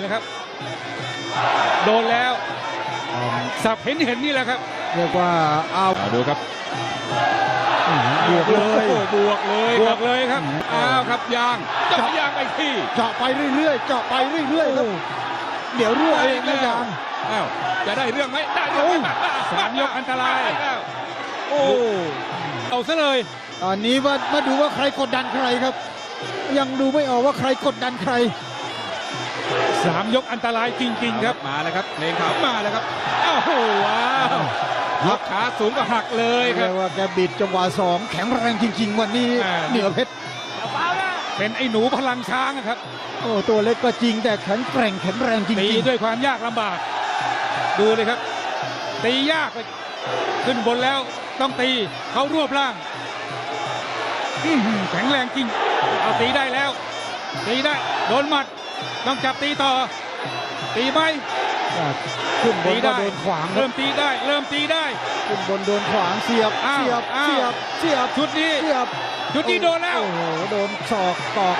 แล้วครับ โดนแล้วสับเห็นเห็นนี่แหละครับ เรียกว่าเอาเอาดูครับบวกเลยโอ้โหบวกเลยบวกเลยครับอืมอ้าวครับยางเจาะยางไปที่เจาะไปเรื่อยๆเจาะไปเรื่อยๆครับเดี๋ยวรั่วเองนะยางอ้าวจะได้เรื่องไหมได้เรื่องไหมสามยกอันตรายโอ้เอาซะเลยตอนนี้ว่ามาดูว่าใครกดดันใครครับ ยังดูไม่ออกว่าใครกดดันใคร สามยกอันตรายจริง ๆ ครับมาแล้วครับเลงขาวมาแล้วครับอ้าวโหว้าวหักขาสูงก็หักเลยคเรีรัยบกว่าแกบิดจังหวะสองแข็งแรงจริง ๆ วันนี้อ่าเหนือเพชรเป็นไอ้หนูพลังช้างอะครับ โอ้ตัวเล็กก็จริงแต่แข็งแกร่งแข็งแรงจตีริงด้วยความยากลำบาก ดูเลยครับ ตียากเลยขึ้นบนแล้วต้องตีเขารวบร่างอื้อหือแข็งแรงจริง เอาตีได้แล้ว ตีได้โดนหมัด ต้องจับตีต่อ ตีไหมๆขึ้นบตีนก็ได้โดนขวางครัเริ่บมตีได้ เริ่มตีได้ ขึ้นบนโดนขวางเสียบอ้าวเสียบอ้าวเสียบเสียบชุดนี้เสียบชุดนี้โดนแล้วโอ้โหโดนศอกตอก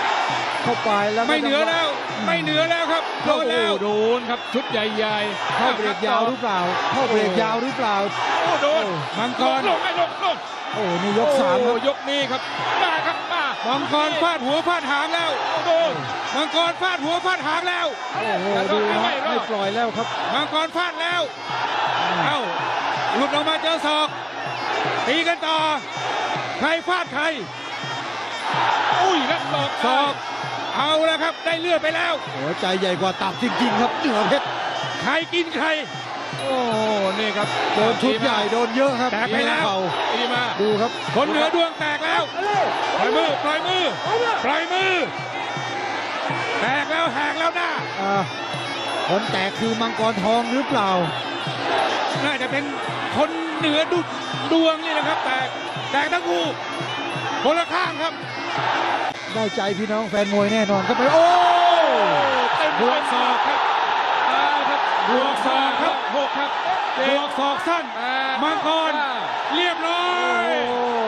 เข้าไปแล้วก็ไม่เหนือแล้ว ไม่เหนือแล้วครับโดนแล้วโดนครับชุดใหญ่เข้าเบรกยาวหรือเปล่า เข้าเบรกยาวหรือเปล่าๆโอ้โดนมังกลรงลงไม่ลงลงโอ้นี่ยกสามคโอ้รับยกนี้ครับมาครับมามังกรฟาดหัวฟาดหางแล้วโดน มังกรฟาดหัวฟาดหางแล้วโอ้โหดูนะไม่ปล่อยแล้วครับ มังกรฟาดแล้ว เอ้าหลุดออกมาเจอศอก ตีกันต่อ ใครฟาดใคร อุ้ยแล้วหลอกศอก เอาแล้วครับ ได้เลือดไปแล้ว หัวใจใหญ่กว่าตับจริงๆ ครับเหนือเพชร ใครกินใคร โอ้นี่ครับโดนชุดใหญ่โดนเยอะครับแตกไปแล้วเข่าดีมาดูครับ คนเหนือดวงแตกแล้ว ปล่อยมือ ปล่อยมือ ปล่อยมือ แตกแล้วแหกแล้วหน้าอ่าคนแตกคือมังกรทองหรือเปล่า น่าจะเป็นคนเหนือดุดวงนี่นะครับ แตกแตกทั้งคู่คนละข้างครับ ได้ใจพี่น้องแฟนมวยแน่นอนครับไปโอ้เต็มบวกศอกครับเอาครับบวกศอกครับหกครับบวกศอกสั้นแปดมังกรเก้าเรียบร้อยโอ้